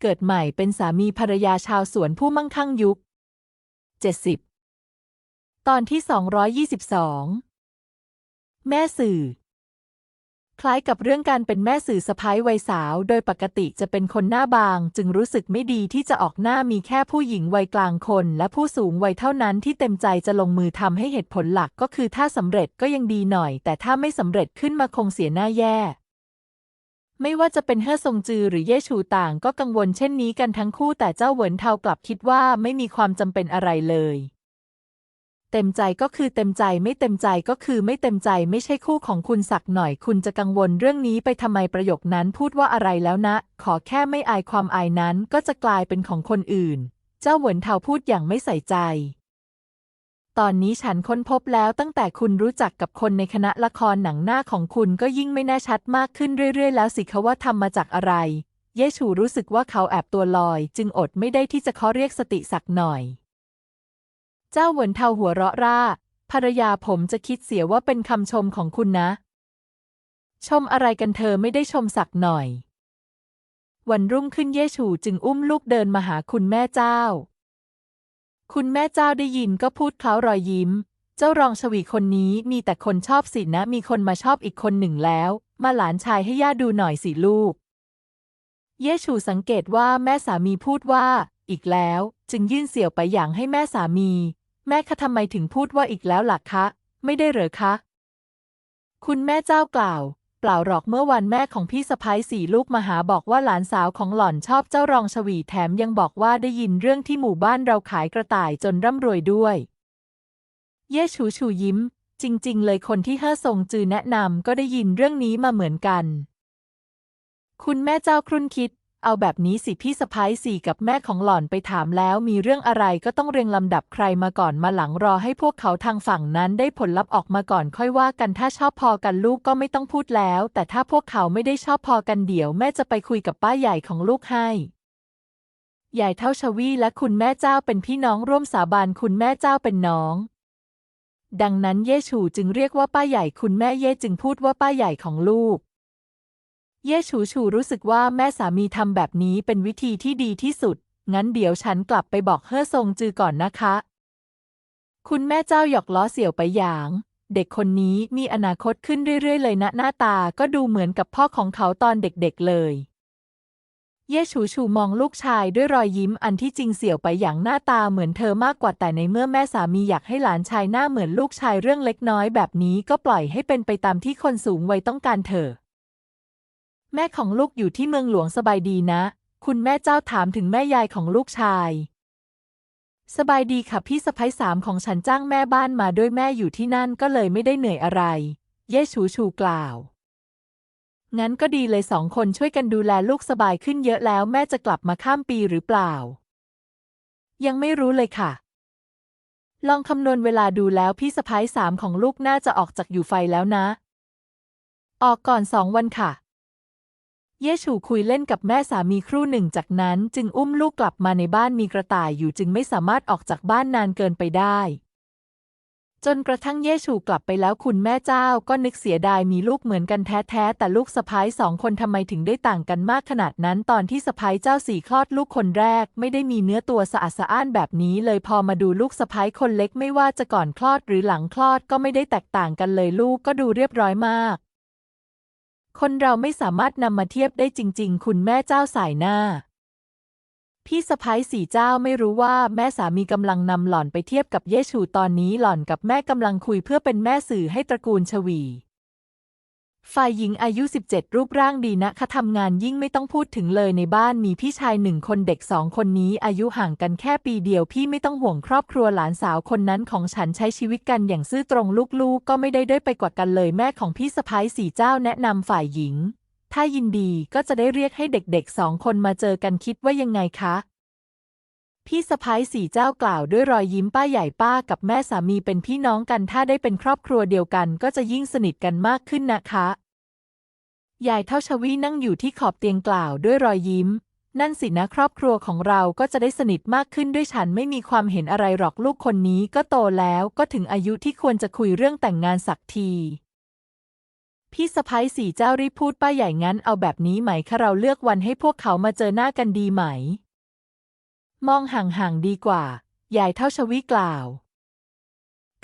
เกิดใหม่เป็นสามีภรรยาชาวสวนผู้มั่งคั่งยุค 70 ตอนที่ 222 แม่สื่อ คล้ายกับเรื่องการเป็นแม่สื่อสะพ้ายวัยสาว โดยปกติจะเป็นคนหน้าบาง จึงรู้สึกไม่ดีที่จะออกหน้ามีแค่ผู้หญิงวัยกลางคน และผู้สูงวัยเท่านั้นที่เต็มใจจะลงมือทำให้เหตุผลหลักก็คือถ้าสำเร็จก็ยังดีหน่อย แต่ถ้าไม่สำเร็จขึ้นมาคงเสียหน้าแย่ ไม่ว่าจะเป็นเฮ่อซงจือหรือเย่ชูต่างก็กังวลเช่นนี้กันทั้งคู่แต่เจ้าเหวินเทากลับคิดว่าไม่มีความจำเป็นอะไรเลย เต็มใจก็คือเต็มใจไม่เต็มใจก็คือไม่เต็มใจไม่ใช่คู่ของคุณสักหน่อย คุณจะกังวลเรื่องนี้ไปทำไมประโยคนั้นพูดว่าอะไรแล้วนะ ขอแค่ไม่อายความอายนั้นก็จะกลายเป็นของคนอื่น เจ้าเหวินเทาพูดอย่างไม่ใส่ใจ ตอนนี้ฉันค้นพบแล้วตั้งแต่คุณรู้จักกับคนในคณะละครหนังหน้าของคุณก็ยิ่งไม่แน่ชัดมากขึ้นเรื่อยๆ แล้วสิคะว่าทำมาจากอะไร เยชูรู้สึกว่าเขาแอบตัวลอย จึงอดไม่ได้ที่จะขอเรียกสติสักหน่อย เจ้าเหวินเทาหัวเราะร่า ภรรยาผมจะคิดเสียว่าเป็นคำชมของคุณนะ ชมอะไรกันเธอไม่ได้ชมสักหน่อย วันรุ่งขึ้นเยชูจึงอุ้มลูกเดินมาหาคุณแม่เจ้า คุณแม่เจ้าได้ยินก็พูดเคล้ารอยยิ้ม เจ้ารองชวีคนนี้มีแต่คนชอบสินะ มีคนมาชอบอีกคนหนึ่งแล้ว มาหลานชายให้ย่าดูหน่อยสิลูก เยชูสังเกตว่าแม่สามีพูดว่า อีกแล้ว จึงยื่นเสี่ยวไปอย่างให้แม่สามี แม่คะทำไมถึงพูดว่าอีกแล้วล่ะคะ ไม่ได้เหรอคะ คุณแม่เจ้ากล่าว เปล่าหรอกเมื่อวันแม่ของพี่สะพ้ายสี่ลูกมาหาบอกว่าหลานสาวของหล่อนชอบเจ้ารองชวีแถมยังบอกว่าได้ยินเรื่องที่หมู่บ้านเราขายกระต่ายจนร่ำรวยด้วย เย่ชูชูยิ้ม จริง ๆ เลยคนที่เฮ่อซงจือแนะนำก็ได้ยินเรื่องนี้มาเหมือนกัน คุณแม่เจ้าครุ่นคิด เอาแบบนี้สิพี่สะพ้ายสี่กับแม่ของหล่อนไปถามแล้ว มีเรื่องอะไรก็ต้องเรียงลำดับใครมาก่อนมาหลังรอให้พวกเขาทางฝั่งนั้นได้ผลลัพธ์ออกมาก่อนค่อยว่ากันถ้าชอบพอกันลูกก็ไม่ต้องพูดแล้ว แต่ถ้าพวกเขาไม่ได้ชอบพอกันเดี๋ยวแม่จะไปคุยกับป้าใหญ่ของลูกให้ใหญ่เท่าชวีและคุณแม่เจ้าเป็นพี่น้องร่วมสาบานคุณแม่เจ้าเป็นน้อง ดังนั้นเย่ฉูจึงเรียกว่าป้าใหญ่คุณแม่เย่จึงพูดว่าป้าใหญ่ของลูก เย่ฉูฉูรู้สึกว่าแม่สามีทำแบบนี้เป็นวิธีที่ดีที่สุด งั้นเดี๋ยวฉันกลับไปบอกเฮ่อซงจือก่อนนะคะ คุณแม่เจ้าหยอกล้อเสี่ยวไปอย่าง เด็กคนนี้มีอนาคตขึ้นเรื่อยๆ เลยนะหน้าตาก็ดูเหมือนกับพ่อของเขาตอนเด็กๆเลย เย่ฉูฉูมองลูกชายด้วยรอยยิ้มอันที่จริงเสี่ยวไปอย่างหน้าตาเหมือนเธอมากกว่าแต่ในเมื่อแม่สามีอยากให้หลานชายหน้าเหมือนลูกชายเรื่องเล็กน้อยแบบนี้ก็ปล่อยให้เป็นไปตามที่คนสูงวัยต้องการเถอะ แม่ของลูกอยู่ที่เมืองหลวงสบายดีนะ คุณแม่เจ้าถามถึงแม่ยายของลูกชาย สบายดีค่ะพี่สะพ้ยสามของฉันจ้างแม่บ้านมาด้วยแม่อยู่ที่นั่นก็เลยไม่ได้เหนื่อยอะไร เย่ชูชูกล่าว งั้นก็ดีเลยสองคนช่วยกันดูแลลูกสบายขึ้นเยอะแล้วแม่จะกลับมาข้ามปีหรือเปล่า ยังไม่รู้เลยค่ะ ลองคำนวณเวลาดูแล้วพี่สะพ้ยสามของลูกน่าจะออกจากอยู่ไฟแล้วนะ ออกก่อนสองวันค่ะ เย่ฉูคุยเล่นกับแม่สามีครู่หนึ่งจากนั้นจึงอุ้มลูกกลับมาในบ้านมีกระต่ายอยู่จึงไม่สามารถออกจากบ้านนานเกินไปได้ จนกระทั่งเย่ฉูกลับไปแล้วคุณแม่เจ้าก็นึกเสียดายมีลูกเหมือนกันแท้ๆแต่ลูกสะพ้ายสองคนทำไมถึงได้ต่างกันมากขนาดนั้น ตอนที่สะพ้ายเจ้าสี่คลอดลูกคนแรก ไม่ได้มีเนื้อตัวสะอาดสะอ้านแบบนี้ เลยพอมาดูลูกสะพ้ายคนเล็กไม่ว่าจะก่อนคลอดหรือหลังคลอดก็ไม่ได้แตกต่างกันเลยลูกก็ดูเรียบร้อยมาก คนเราไม่สามารถนำมาเทียบได้จริง ๆ คุณแม่เจ้าสายหน้า พี่สะพ้ายสี่เจ้าไม่รู้ว่าแม่สามีกำลังนำหล่อนไปเทียบกับเยชูตอนนี้หล่อนกับแม่กำลังคุยเพื่อเป็นแม่สื่อให้ตระกูลชวี ฝ่ายหญิงอายุ 17 รูปร่างดีนะคะทำงานยิ่งไม่ต้องพูดถึงเลยในบ้านมีพี่ชายหนึ่งคนเด็กสองคนนี้อายุห่างกันแค่ปีเดียว พี่ไม่ต้องห่วงครอบครัวหลานสาวคนนั้นของฉันใช้ชีวิตกันอย่างซื่อตรงลูกๆ ก็ไม่ได้ด้อยไปกว่ากันเลยแม่ของพี่สะพ้ายสี่เจ้าแนะนำฝ่ายหญิง ถ้ายินดีก็จะได้เรียกให้เด็กๆสองคนมาเจอกันคิดว่ายังไงคะ พี่สะพ้ายสี่เจ้ากล่าวด้วยรอยยิ้มป้าใหญ่ป้ากับแม่สามีเป็นพี่น้องกันถ้าได้เป็นครอบครัวเดียวกันก็จะยิ่งสนิทกันมากขึ้นนะคะยายเท่าชวีนั่งอยู่ที่ขอบเตียงกล่าวด้วยรอยยิ้ม นั่นสินะครอบครัวของเราก็จะได้สนิทมากขึ้นด้วยฉันไม่มีความเห็นอะไรหรอกลูกคนนี้ก็โตแล้วก็ถึงอายุที่ควรจะคุยเรื่องแต่งงานสักทีพี่สะพ้ยสี่เจ้ารีพูดป้าใหญ่งั้นเอาแบบนี้ไหมคะเราเลือกวันให้พวกเขามาเจอหน้ากันดีไหม มองห่างๆดีกว่า ยายเท่าชวีกล่าว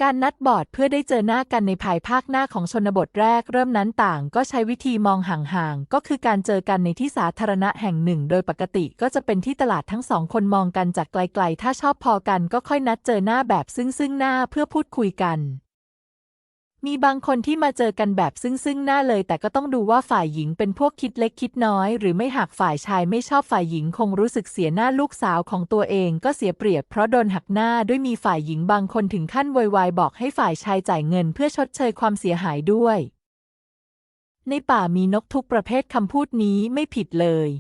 การนัดบอดเพื่อได้เจอหน้ากันในภายภาคหน้าของชนบทแรกเริ่มนั้นต่างก็ใช้วิธีมองห่างๆ ก็คือการเจอกันในที่สาธารณะแห่งหนึ่ง โดยปกติก็จะเป็นที่ตลาดทั้งสองคนมองกันจากไกลๆ ถ้าชอบพอกันก็ค่อยนัดเจอหน้าแบบซึ่งซึ่งหน้าเพื่อพูดคุยกัน มีบางคนที่มาเจอกันแบบซึ่งซึ่งหน้าเลย แต่ก็ต้องดูว่าฝ่ายหญิงเป็นพวกคิดเล็กคิดน้อย หรือไม่หากฝ่ายชายไม่ชอบฝ่ายหญิงคงรู้สึกเสียหน้าลูกสาวของตัวเองก็เสียเปรียบเพราะโดนหักหน้าด้วยมีฝ่ายหญิงบางคนถึงขั้นโวยวายบอกให้ฝ่ายชายจ่ายเงินเพื่อชดเชยความเสียหายด้วย ในป่ามีนกทุกประเภทคำพูดนี้ไม่ผิดเลย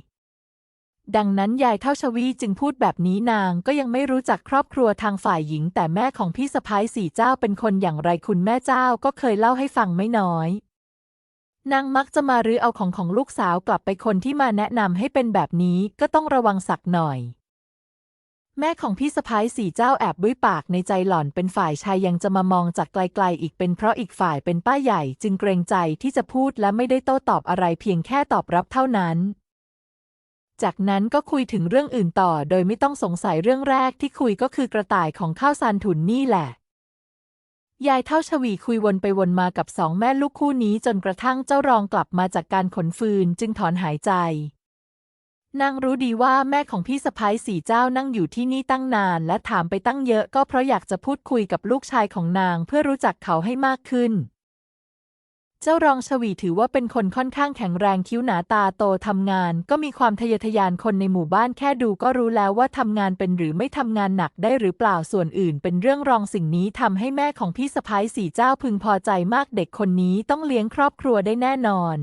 ดังนั้นยายเท่าชวีจึงพูดแบบนี้นางก็ยังไม่รู้จักครอบครัวทางฝ่ายหญิง แต่แม่ของพี่สะพ้ายสี่เจ้าเป็นคนอย่างไรคุณแม่เจ้าก็เคยเล่าให้ฟังไม่น้อย นางมักจะมารื้อเอาของของลูกสาวกลับไปคนที่มาแนะนำให้เป็นแบบนี้ก็ต้องระวังสักหน่อย แม่ของพี่สะพ้ายสี่เจ้าแอบบุ้ยปากในใจหล่อนเป็นฝ่ายชายยังจะมามองจากไกลๆอีกเป็นเพราะอีกฝ่ายเป็นป้าใหญ่จึงเกรงใจที่จะพูดและไม่ได้โต้ตอบอะไรเพียงแค่ตอบรับเท่านั้น จากนั้นก็คุยถึงเรื่องอื่นต่อ โดยไม่ต้องสงสัยเรื่องแรกที่คุยก็คือกระต่ายของข้าวซานถุนนี่แหละ ยายเท่าชวีคุยวนไปวนมากับสองแม่ลูกคู่นี้จนกระทั่งเจ้ารองกลับมาจากการขนฟืนจึงถอนหายใจ นางรู้ดีว่าแม่ของพี่สะพ้ายสี่เจ้านั่งอยู่ที่นี่ตั้งนาน และถามไปตั้งเยอะก็เพราะอยากจะพูดคุยกับลูกชายของนางเพื่อรู้จักเขาให้มากขึ้น เจ้ารองชวีถือว่าเป็นคนค่อนข้างแข็งแรงคิ้วหนาตาโตทำงาน ก็มีความทะเยอทะยานคนในหมู่บ้านแค่ดูก็รู้แล้วว่าทำงานเป็นหรือไม่ทำงานหนักได้หรือเปล่าส่วนอื่น เป็นเรื่องรองสิ่งนี้ทำให้แม่ของพี่สะพ้ายสี่เจ้าพึงพอใจมากเด็กคนนี้ต้องเลี้ยงครอบครัวได้แน่นอน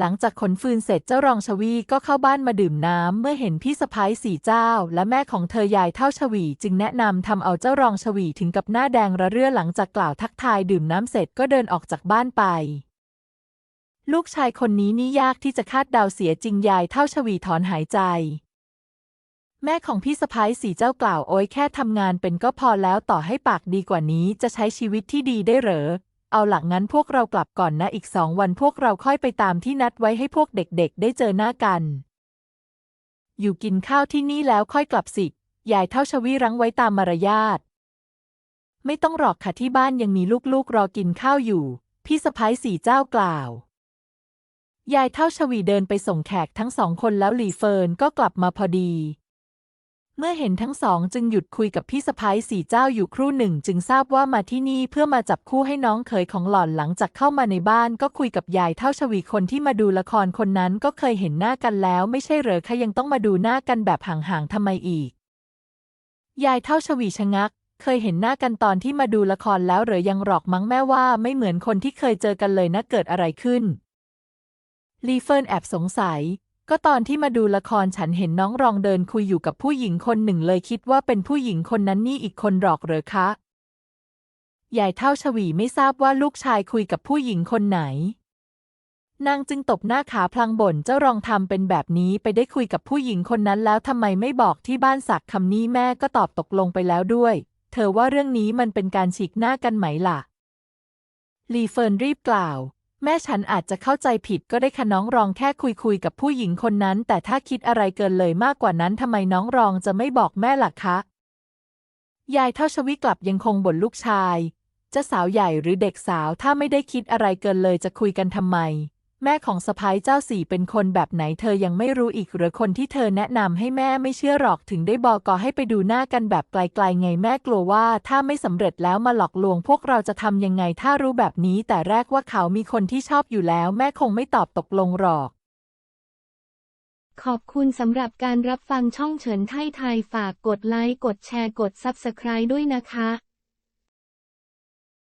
หลังจากขนฟืนเสร็จเจ้ารองชวีก็เข้าบ้านมาดื่มน้ำ เมื่อเห็นพี่สะพ้ายสี่เจ้า และแม่ของเธอยายเท่าชวี จึงแนะนำทำเอาเจ้ารองชวีถึงกับหน้าแดงระเรื่อหลังจากกล่าวทักทายดื่มน้ำเสร็จก็เดินออกจากบ้านไป ลูกชายคนนี้นี่ยากที่จะคาดเดาเสียจริงยายเท่าชวีถอนหายใจ แม่ของพี่สะพ้ายสี่เจ้ากล่าวโอ้ยแค่ทำงานเป็นก็พอแล้วต่อให้ปากดีกว่านี้จะใช้ชีวิตที่ดีได้เหรอ เอาหลักงั้นพวกเรากลับก่อนนะอีกสองวันพวกเราค่อยไปตามที่นัดไว้ให้พวกเด็กๆ ได้เจอหน้ากัน อยู่กินข้าวที่นี่แล้วค่อยกลับสิยายเท่าชวีรั้งไว้ตามมารยาท ไม่ต้องหรอกค่ะที่บ้านยังมีลูกๆ รอกินข้าวอยู่ พี่สะพ้ายสี่เจ้ากล่าว ยายเท่าชวีเดินไปส่งแขกทั้งสองคนแล้วหลีเฟินก็กลับมาพอดี เมื่อเห็นทั้งสองจึงหยุดคุยกับพี่สะพ้ายสี่เจ้าอยู่ครู่หนึ่ง จึงทราบว่ามาที่นี่เพื่อมาจับคู่ให้น้องเขยของหล่อนหลังจากเข้ามาในบ้านก็คุยกับยายเท่าชวีคนที่มาดูละครคนนั้นก็เคยเห็นหน้ากันแล้ว ไม่ใช่เหรอคะยังต้องมาดูหน้ากันแบบห่างๆทำไมอีก ยายเท่าชวีชะงัก เคยเห็นหน้ากันตอนที่มาดูละครแล้วเหรือยังหรอกมั้งแม่ว่าไม่เหมือนคนที่เคยเจอกันเลยนะเกิดอะไรขึ้นลีเฟิร์นแอบสงสัย ก็ตอนที่มาดูละครฉันเห็นน้องรองเดินคุยอยู่กับผู้หญิงคนหนึ่งเลยคิดว่าเป็นผู้หญิงคนนั้นนี่อีกคนหรอกเหรอคะยายเท่าชวีไม่ทราบว่าลูกชายคุยกับผู้หญิงคนไหน นางจึงตบหน้าขาพลางบ่นเจ้ารองทำเป็นแบบนี้ไปได้คุยกับผู้หญิงคนนั้นแล้วทำไมไม่บอกที่บ้านสักคำนี้แม่ก็ตอบตกลงไปแล้วด้วย เธอว่าเรื่องนี้มันเป็นการฉีกหน้ากันไหมล่ะลีเฟิร์นรีบกล่าว แม่ฉันอาจจะเข้าใจผิดก็ได้ค่ะน้องรองแค่คุยคุยกับผู้หญิงคนนั้น แต่ถ้าคิดอะไรเกินเลยมากกว่านั้นทำไมน้องรองจะไม่บอกแม่ล่ะคะ ยายเท่าชวิกลับยังคงบ่นลูกชาย จะสาวใหญ่หรือเด็กสาวถ้าไม่ได้คิดอะไรเกินเลยจะคุยกันทำไม แม่ของสะพ้ายเจ้าสี่เป็นคนแบบไหนเธอยังไม่รู้อีกหรือคนที่เธอแนะนำให้แม่ไม่เชื่อหรอกถึงได้บอกก็ให้ไปดูหน้ากันแบบไกลๆไงแม่กลัวว่า ถ้าไม่สำเร็จแล้วมาหลอกลวง พวกเราจะทำยังไงถ้ารู้แบบนี้ แต่แรกว่าเขามีคนที่ชอบอยู่แล้ว แม่คงไม่ตอบตกลงหรอก ขอบคุณสำหรับการรับฟังช่องเฉินไทยไทยฝากกดไลค์กดแชร์กด Subscribe ด้วยนะคะ